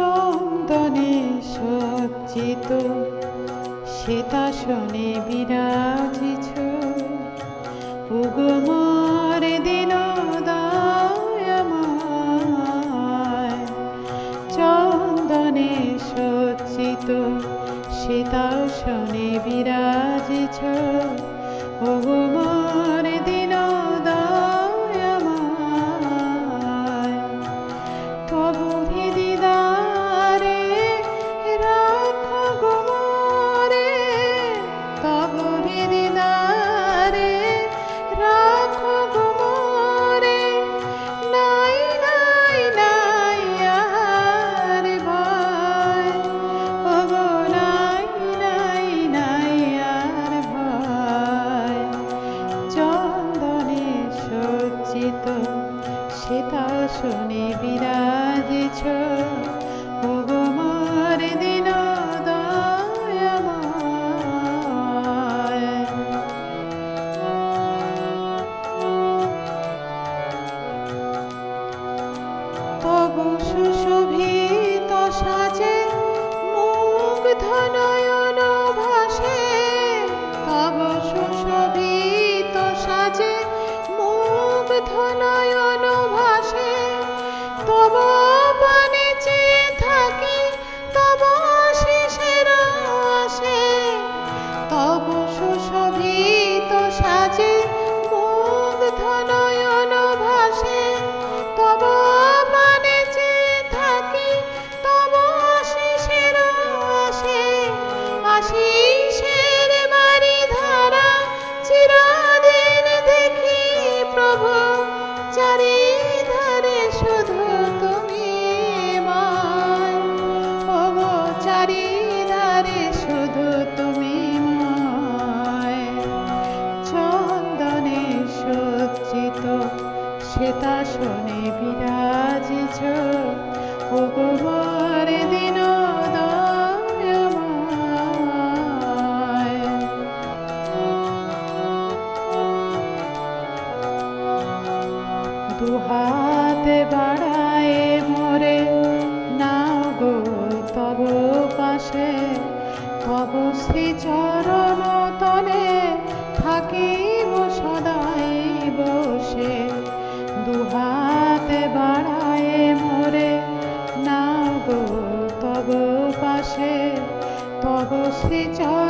চন্দনে সজ্জিত শ্বেতাসনে বিরাজিছ উগমর দিন চন্দনে সজ্জিত শ্বেতাসনে বিরাজিছ শ্বেতাসনে বিরাজিছ। ওগো মোর দিন তবু সুশোভিত সাজে মুগ্ধ নয়ন ভাসে। তব সুশোভিত সাজে মুগ্ধ নয়ন শ্বেতাসনে বিরাজিছ ওগো মোর দিন দুহাতে বাড়ায় মোরে নাও গো তব পাশে। তব শ্রীচরণ বাড়ায় মোরে। নাও গো তব পাশে তব শ্রীচরণ